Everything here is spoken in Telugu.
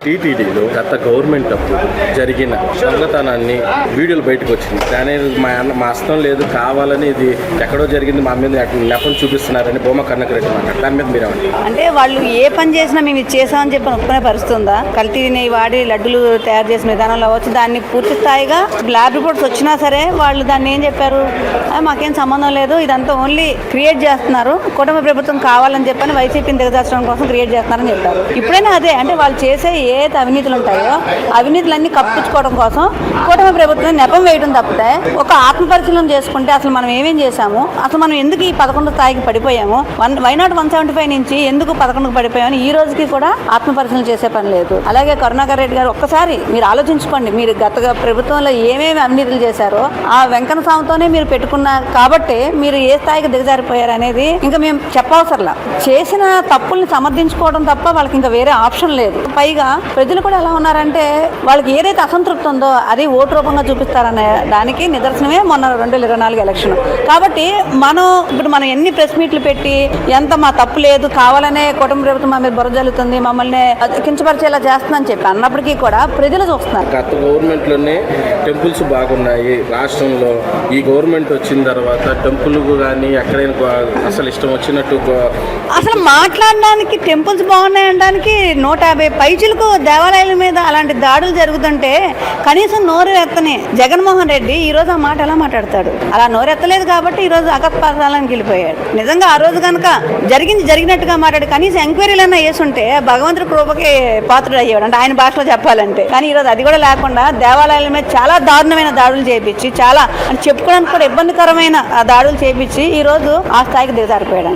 టీటీడీలో గత గవర్నమెంట్ అప్పుడు జరిగిన దొంగతనాన్ని వీడియోలు బయటకు వచ్చింది. దాని మా అన్న మా అస్తం లేదు కావాలని ఇది ఎక్కడో జరిగింది మా మీద నెపం చూపిస్తున్నారని బొమ్మ కన్నకరెడ్డి మాట్లాడు దాని మీద మీరు అంటే వాళ్ళు ఏ పని చేసినా మేము ఇది చేసామని చెప్పి ఒప్పుకునే పరిస్థితి ఉందా? కల్తీ నెయ్యి వాడి లడ్డులు తయారు చేసిన విధానంలో అవ్వచ్చు దాన్ని పూర్తి స్థాయిగా ల్యాబ్ రిపోర్ట్స్ వచ్చినా సరే వాళ్ళు దాన్ని ఏం చెప్పారు? మాకేం సంబంధం లేదు ఇదంతా ఓన్లీ క్రియేట్ చేస్తున్నారు కుటుంబ ప్రభుత్వం కావాలని చెప్పని వైసీపీని దిగదార్చడం కోసం క్రియేట్ చేస్తున్నారని చెప్పారు. ఇప్పుడైనా అదే అంటే వాళ్ళు చేసే ఏదైతే అవినీతులు ఉంటాయో అవినీతులన్నీ కప్పించుకోవడం కోసం కూటమి ప్రభుత్వం నెపం వేయడం తప్పితే ఒక ఆత్మ పరిశీలన చేసుకుంటే అసలు మనం ఏమేం చేశాము? అసలు మనం ఎందుకు ఈ పదకొండు స్థాయికి పడిపోయాము? One why not one seventy five నుంచి ఎందుకు పదకొండుకు పడిపోయామని ఈ రోజుకి కూడా ఆత్మ పరిశీలన చేసే పని లేదు. అలాగే కరుణాకర్ రెడ్డి గారు ఒక్కసారి మీరు ఆలోచించుకోండి మీరు గత ప్రభుత్వంలో ఏమేమి అవినీతులు చేశారో ఆ వెంకన్న స్వామితోనే మీరు పెట్టుకున్న కాబట్టి మీరు ఏ స్థాయికి దిగజారిపోయారు అనేది ఇంకా మేము చెప్పవసరలా. చేసిన తప్పుల్ని సమర్థించుకోవడం తప్ప వాళ్ళకి ఇంకా వేరే ఆప్షన్ లేదు. పైగా ప్రజలు కూడా ఎలా ఉన్నారంటే వాళ్ళకి ఏదైతే అసంతృప్తి ఉందో అది ఓటు రూపంగా చూపిస్తారనే దానికి నిదర్శనమే మొన్న రెండు వేల ఇరవై నాలుగు ఎలక్షన్. కాబట్టి మనం ఇప్పుడు మనం ఎన్ని ప్రెస్ మీట్లు పెట్టి ఎంత మా తప్పు లేదు కావాలనే కుటుంబ ప్రభుత్వం మా మీద బుర్ర జల్లుతుంది మమ్మల్ని కించపరిచేలా చేస్తుందని చెప్పి అన్నప్పటికీ కూడా ప్రజలు చూస్తున్నారు. గత గవర్నమెంట్లోనే టెంపుల్స్ బాగున్నాయి. రాష్ట్రంలో ఈ గవర్నమెంట్ వచ్చిన తర్వాత టెంపుల్ కానీ ఎక్కడైనా అసలు ఇష్టం వచ్చినట్టు అసలు మాట్లాడడానికి టెంపుల్స్ బాగున్నాయి అనడానికి నూట యాభై పైచులకు దేవాలయాల మీద అలాంటి దాడులు జరుగుతుంటే కనీసం నోరు ఎత్తని జగన్మోహన్ రెడ్డి ఈ రోజు ఆ మాట ఎలా మాట్లాడతాడు? అలా నోరు ఎత్తలేదు కాబట్టి ఈ రోజు అకస్పాతాలకు వెళ్ళిపోయాడు. నిజంగా ఆ రోజు కనుక జరిగింది జరిగినట్టుగా మాట్లాడి కనీసం ఎంక్వైరీలు అన్నా వేసుంటే భగవంతుడి కృపకి పాత్రుడు అయ్యాడు అంటే ఆయన భాషలో చెప్పాలంటే. కానీ ఈ రోజు అది కూడా లేకుండా దేవాలయాల మీద చాలా దారుణమైన దాడులు చేపించి చాలా చెప్పుకోవడానికి కూడా ఇబ్బందికరమైన ఆ దాడులు చేపించి ఈ రోజు ఆ స్థాయికి దిగజారిపోయాడు